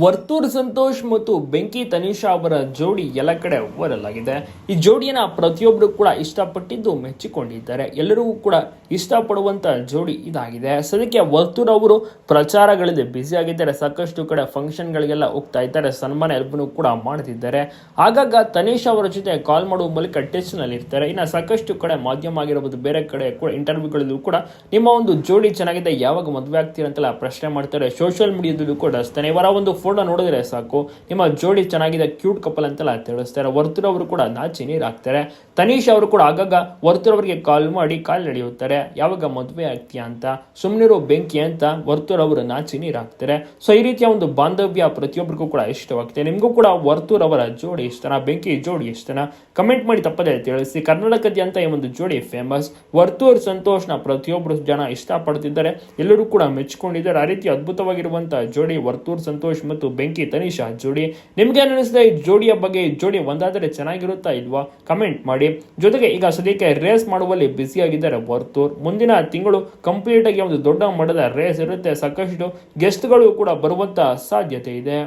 ವರ್ತೂರ್ ಸಂತೋಷ್ ಮತ್ತು ಬೆಂಕಿ ತನಿಷಾ ಅವರ ಜೋಡಿ ಎಲ್ಲ ಕಡೆ ವೈರಲ್ ಆಗಿದೆ ಈ ಜೋಡಿಯನ್ನ ಪ್ರತಿಯೊಬ್ಬರು ಕೂಡ ಇಷ್ಟಪಟ್ಟಿದ್ದು ಮೆಚ್ಚಿಕೊಂಡಿದ್ದಾರೆ. ಎಲ್ಲರಿಗೂ ಕೂಡ ಇಷ್ಟಪಡುವಂತ ಜೋಡಿ ಇದಾಗಿದೆ. ಸದ್ಯಕ್ಕೆ ವರ್ತೂರ್ ಅವರು ಪ್ರಚಾರಗಳಲ್ಲಿ ಬ್ಯುಸಿ ಆಗಿದ್ದಾರೆ. ಸಾಕಷ್ಟು ಕಡೆ ಫಂಕ್ಷನ್ಗಳಿಗೆಲ್ಲ ಹೋಗ್ತಾ ಇದ್ದಾರೆ. ಸನ್ಮಾನ ಎಲ್ಬನು ಕೂಡ ಮಾಡ್ತಿದ್ದಾರೆ. ಆಗಾಗ ತನಿಷಾ ಅವರ ಜೊತೆ ಕಾಲ್ ಮಾಡುವ ಮೂಲಕ ಟೆಸ್ಟ್ನಲ್ಲಿ ಇರ್ತಾರೆ ಇನ್ನು ಸಾಕಷ್ಟು ಕಡೆ ಮಾಧ್ಯಮ ಆಗಿರಬಹುದು ಬೇರೆ ಕಡೆ ಕೂಡ ಇಂಟರ್ವ್ಯೂಗಳಲ್ಲೂ ಕೂಡ ನಿಮ್ಮ ಒಂದು ಜೋಡಿ ಚೆನ್ನಾಗಿದೆ. ಯಾವಾಗ ಮದುವೆ ಆಗ್ತೀರಂತೆಲ್ಲ ಪ್ರಶ್ನೆ ಮಾಡ್ತಾರೆ. ಸೋಷಿಯಲ್ ಮೀಡಿಯಾದಲ್ಲೂ ಕೂಡ ಅಷ್ಟೇ. ಇವರ ಒಂದು ಫೋಟೋ ನೋಡಿದ್ರೆ ಸಾಕು. ನಿಮ್ಮ ಜೋಡಿ ಚೆನ್ನಾಗಿದೆ ಕ್ಯೂಟ್ ಕಪಲ್ ಅಂತೆಲ್ಲ ತಿಳಿಸ್ತಾರೆ. ವರ್ತೂರ್ ಅವರು ಕೂಡ ನಾಚಿ ನೀರು ಹಾಕ್ತಾರೆ. ತನೀಶ್ ಅವರು ಕೂಡ ಆಗಾಗ ವರ್ತೂರ್ ಅವರಿಗೆ ಕಾಲ್ ಮಾಡಿ ಕಾಲ್ ನಡೆಯುತ್ತಾರೆ. ಯಾವಾಗ ಮದುವೆ ಆಗ್ತೀಯಾ ಅಂತ. ಸುಮ್ಮನಿರೋ ಬೆಂಕಿ ಅಂತ ವರ್ತೂರ್ ಅವರು ನಾಚಿ ನೀರು ಹಾಕ್ತಾರೆ. ಸೊ ಈ ರೀತಿಯ ಒಂದು ಬಾಂಧವ್ಯ ಪ್ರತಿಯೊಬ್ಬರಿಗೂ ಕೂಡ ಇಷ್ಟವಾಗ್ತದೆ. ನಿಮಗೂ ಕೂಡ ವರ್ತೂರ್ ಅವರ ಜೋಡಿ ಇಷ್ಟನಾ? ಬೆಂಕಿ ಜೋಡಿ ಇಷ್ಟನ? ಕಮೆಂಟ್ ಮಾಡಿ ತಪ್ಪದೆ ತಿಳಿಸಿ. ಕರ್ನಾಟಕದಾದ್ಯಂತ ಈ ಒಂದು ಜೋಡಿ ಫೇಮಸ್ ವರ್ತೂರ್ ಸಂತೋಷ್ನ ಪ್ರತಿಯೊಬ್ಬರು ಜನ ಇಷ್ಟಪಡ್ತಿದ್ದಾರೆ. ಎಲ್ಲರೂ ಕೂಡ ಮೆಚ್ಚಿಕೊಂಡಿದ್ದಾರೆ ಆ ರೀತಿ ಅದ್ಭುತವಾಗಿರುವಂತಹ ಜೋಡಿ ವರ್ತೂರ್ ಸಂತೋಷ್ ಮತ್ತು ಬೆಂಕಿ ತನಿಷಾ ಜೋಡಿ. ನಿಮ್ಗೆ ಏನ್ ಅನಿಸಿದೆ ಈ ಜೋಡಿಯ ಬಗ್ಗೆ ಜೋಡಿ ಒಂದಾದರೆ ಚೆನ್ನಾಗಿರುತ್ತಾ ಇಲ್ವಾ? ಕಮೆಂಟ್ ಮಾಡಿ. ಜೊತೆಗೆ ಈಗ ಸದ್ಯಕ್ಕೆ ರೇಸ್ ಮಾಡುವಲ್ಲಿ ಬ್ಯುಸಿ ಆಗಿದ್ದಾರೆ ವರ್ತೂರ್. ಮುಂದಿನ ತಿಂಗಳು ಕಂಪ್ಲೀಟ್ ಆಗಿ ಒಂದು ದೊಡ್ಡ ಮಟ್ಟದ ರೇಸ್ ಇರುತ್ತೆ. ಸಾಕಷ್ಟು ಗೆಸ್ಟ್ಗಳು ಕೂಡ ಬರುವಂತ ಸಾಧ್ಯತೆ ಇದೆ.